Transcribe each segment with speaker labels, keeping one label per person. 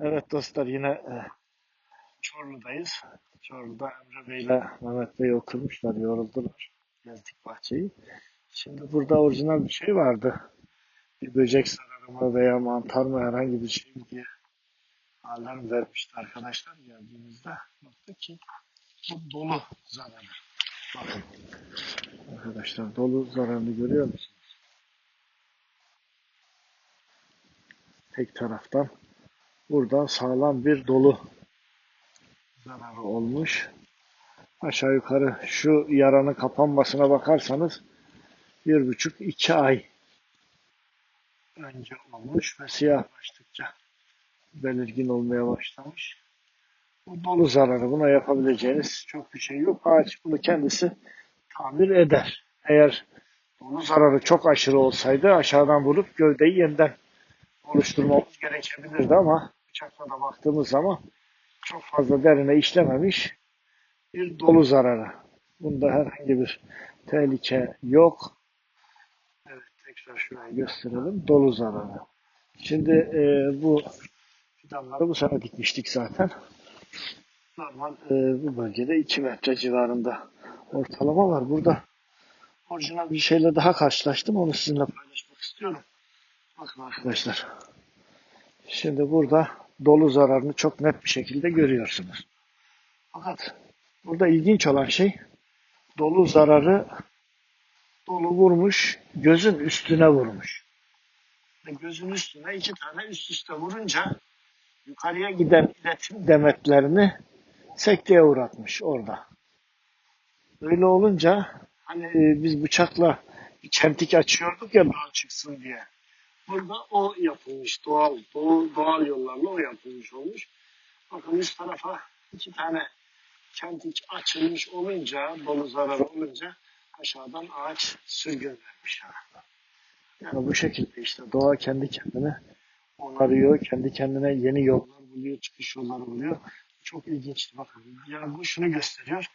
Speaker 1: Evet dostlar yine e, Çorlu'dayız. Çorlu'da Emre Bey ile Mehmet Bey oturmuşlar, yoruldular. Gezdik bahçeyi. Şimdi burada orijinal bir şey vardı. Bir böcek zararı mı veya mantar mı herhangi bir şey mi diye alarm vermişti arkadaşlar geldiğimizde. Baktık ki bu dolu zararı. Bakın. Arkadaşlar dolu zararını görüyor musunuz? Tek taraftan Burada sağlam bir dolu zararı olmuş. Aşağı yukarı şu yaranın kapanmasına bakarsanız bir buçuk iki ay önce olmuş ve siyahlaştıkça belirgin olmaya başlamış. Bu dolu zararı buna yapabileceğiniz çok bir şey yok. Ağaç bunu kendisi tamir eder. Eğer dolu zararı çok aşırı olsaydı aşağıdan vurup gövdeyi yeniden oluşturmamız gerekebilirdi ama da baktığımız zaman çok fazla derine işlememiş bir dolu zararı. Bunda herhangi bir tehlike yok. Evet tekrar şuraya gösterelim. Dolu zararı. Şimdi e, bu fidanları bu sene dikmiştik zaten. Normal e, bu bölgede 2 metre civarında ortalama var. Burada orijinal bir şeyle daha karşılaştım. Onu sizinle paylaşmak istiyorum. Bakın arkadaşlar. Şimdi burada dolu zararını çok net bir şekilde görüyorsunuz. Fakat burada ilginç olan şey dolu zararı dolu vurmuş, gözün üstüne vurmuş. Gözün üstüne iki tane üst üste vurunca yukarıya giden iletim demetlerini sekteye uğratmış orada. Öyle olunca hani e, biz bıçakla bir çentik açıyorduk ya daha çıksın diye. Burada o yapılmış doğal, doğal, doğal yollarla o yapılmış olmuş. Bakın üst tarafa iki tane kentik açılmış olunca, dolu zarar olunca aşağıdan ağaç sürgün vermiş. Yani bu şekilde işte doğa kendi kendine onarıyor, kendi kendine yeni yollar buluyor, çıkış yolları buluyor. Çok ilginçti bakın. Yani bu şunu gösteriyor.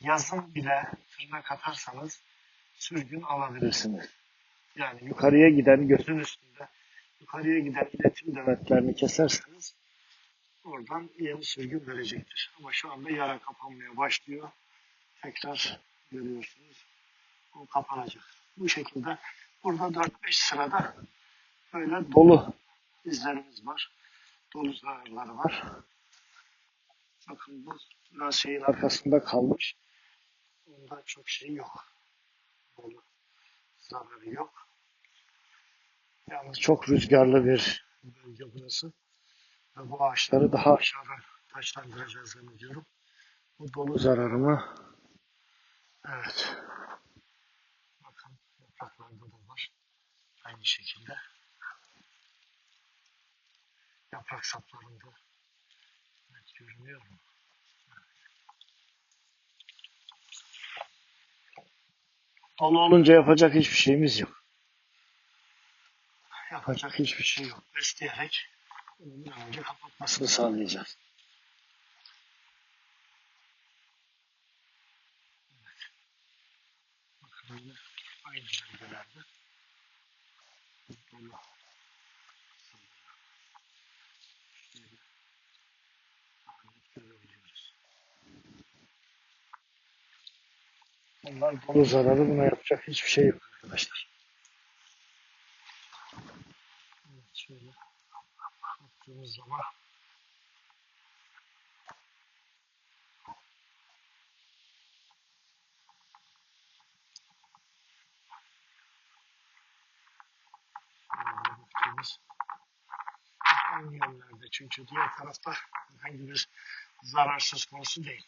Speaker 1: Yazın bile tırnak atarsanız sürgün alabilirsiniz. Yani yukarıya giden gözün üstünde yukarıya giden iletim demetlerini keserseniz oradan yeni sürgün verecektir. Ama şu anda yara kapanmaya başlıyor. Tekrar görüyorsunuz. O kapanacak. Bu şekilde burada 4-5 sırada böyle dolu izlerimiz var. Dolu zararları var. Bakın bu şeyin arkasında kalmış. Onda çok şey yok. Dolu zararı yok. Yalnız çok rüzgarlı bir bölge burası. Ve bu ağaçları daha aşağıdan taşlandıracağız zannediyorum. Bu dolu zararımı evet bakın yapraklarda da var. Aynı şekilde yaprak saplarında net görünüyor mu? Dolu olunca yapacak hiçbir şeyimiz yok. Yapacak hiçbir şey yok. Besleyerek bir önce kapatmasını sağlayacağız. Evet. Bakın aynı bölgelerde dolu Şöyle daha net görebiliyoruz. Bunlar dolu zararı buna yapacak hiçbir şey yok arkadaşlar. Evet şöyle baktığımız zaman aynı yönlerde çünkü diğer tarafta herhangi bir zarar söz konusu değil.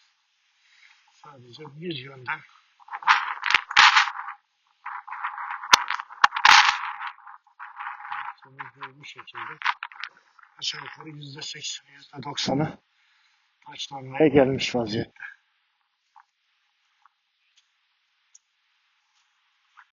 Speaker 1: Sadece bir yönden yaptığımız bu şekilde aşağı yukarı yüzde sekseni, yüzde doksanı taçlanmaya gelmiş vaziyette.